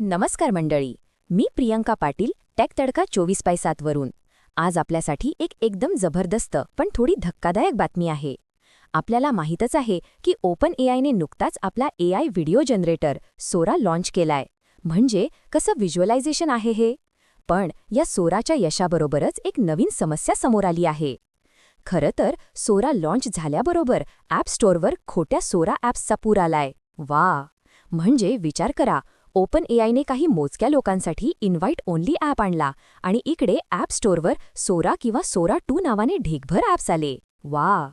नमस्कार मंडळी. मी प्रियंका पाटील टेक तडका चोवीस बाय सातवरून आज आपल्यासाठी एक एकदम जबरदस्त पण थोडी धक्कादायक बातमी आहे. आपल्याला माहीतच आहे की ओपन एआयने नुकताच आपला AI video generator Sora launch केलाय. म्हणजे कसं व्हिज्युअलायझेशन आहे हे? पण या सोराच्या यशाबरोबरच एक नवीन समस्या समोर आली आहे. खरं तर सोरा लाँच झाल्याबरोबर ॲप स्टोअरवर खोट्या सोरा ॲप्सचा पूर आलाय. वा म्हणजे विचार करा ओपन एआयने काही मोजक्या लोकांसाठी इन्व्हाइट ओन्ली ॲप आणला आणि इकडे ॲप स्टोअरवर सोरा किंवा सोरा टू नावाने ढीगभर ॲप्स आले. वा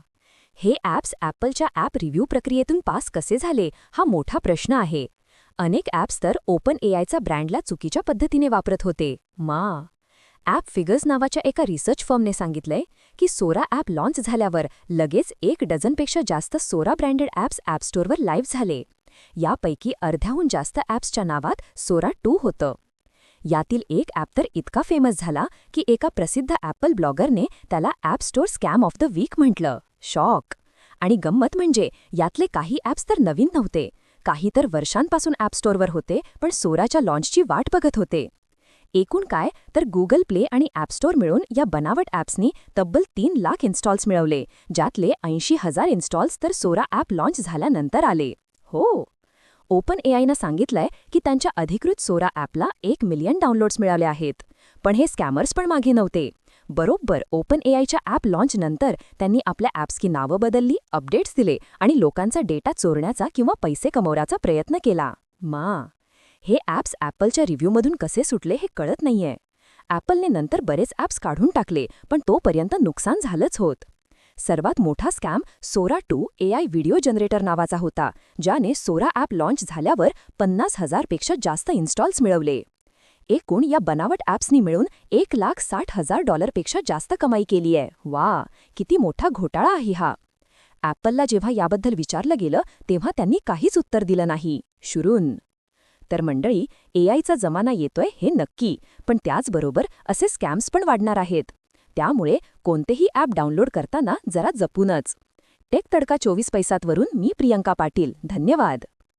हे ॲप्स ॲपलच्या ॲप रिव्ह्यू प्रक्रियेतून पास कसे झाले हा मोठा प्रश्न आहे. अनेक ॲप्स तर ओपन एआयचा ब्रँडला चुकीच्या पद्धतीने वापरत होते. मा! ॲप फिगर्स नावाच्या एका रिसर्च फर्मने सांगितलंय की सोरा ॲप लॉन्च झाल्यावर लगेच एक डझनपेक्षा जास्त सोरा ब्रँडेड ॲप्स ॲप स्टोअरवर लाईव्ह झाले. यापैकी अर्ध्याहून जास्त ॲप्सच्या नावात सोरा टू होतं. यातील एक ॲप तर इतका फेमस झाला की एका प्रसिद्ध ॲपल ब्लॉगरने त्याला app store scam of the week म्हटलं. शॉक! आणि गंमत म्हणजे यातले काही ॲप्स तर नवीन नव्हते. काही तर वर्षांपासून ॲप स्टोअरवर होते पण सोराच्या लॉन्चची वाट बघत होते. एकूण काय तर गुगल प्ले आणि ॲप स्टोअर मिळून या बनावट ॲप्सनी तब्बल तीन लाख इन्स्टॉल्स मिळवले ज्यातले ऐंशी हजार इन्स्टॉल्स तर सोरा ॲप लॉन्च झाल्यानंतर आले. हो. ओपन एआयनं सांगितलंय की त्यांच्या अधिकृत सोरा ॲपला एक मिलियन डाउनलोड्स मिळाले आहेत. पण हे स्कॅमर्स पण मागे नव्हते. बरोबर ओपन एआयच्या ॲप लॉन्चनंतर त्यांनी आपल्या ॲप्सची नावं बदलली अपडेट्स दिले आणि लोकांचा डेटा चोरण्याचा किंवा पैसे कमवण्याचा प्रयत्न केला. मा हे ॲप्स ॲपलच्या रिव्ह्यूमधून कसे सुटले हे कळत नाहीये. ॲपलने नंतर बरेच ॲप्स काढून टाकले पण तोपर्यंत नुकसान झालंच होत. सर्वात मोठा scam Sora two AI video generator नावाचा होता ज्याने सोरा ॲप लॉन्च झाल्यावर पन्नास हजारपेक्षा जास्त इन्स्टॉल्स मिळवले. एकूण या बनावट ॲप्सनी मिळून एक लाख साठ हजार डॉलरपेक्षा जास्त कमाई केली आहे. वा किती मोठा घोटाळा आहे हा. ॲपलला जेव्हा याबद्दल विचारलं गेलं तेव्हा त्यांनी काहीच उत्तर दिलं नाही. शुरून. तर मंडळी एआयचा जमाना येतोय हे नक्की पण त्याचबरोबर असे स्कॅम्स पण वाढणार आहेत. त्यामुळे कोणतेही ॲप डाउनलोड करताना जरा जपूनच. टेक तडका चोवीस पैसातवरून मी प्रियंका पाटील. धन्यवाद.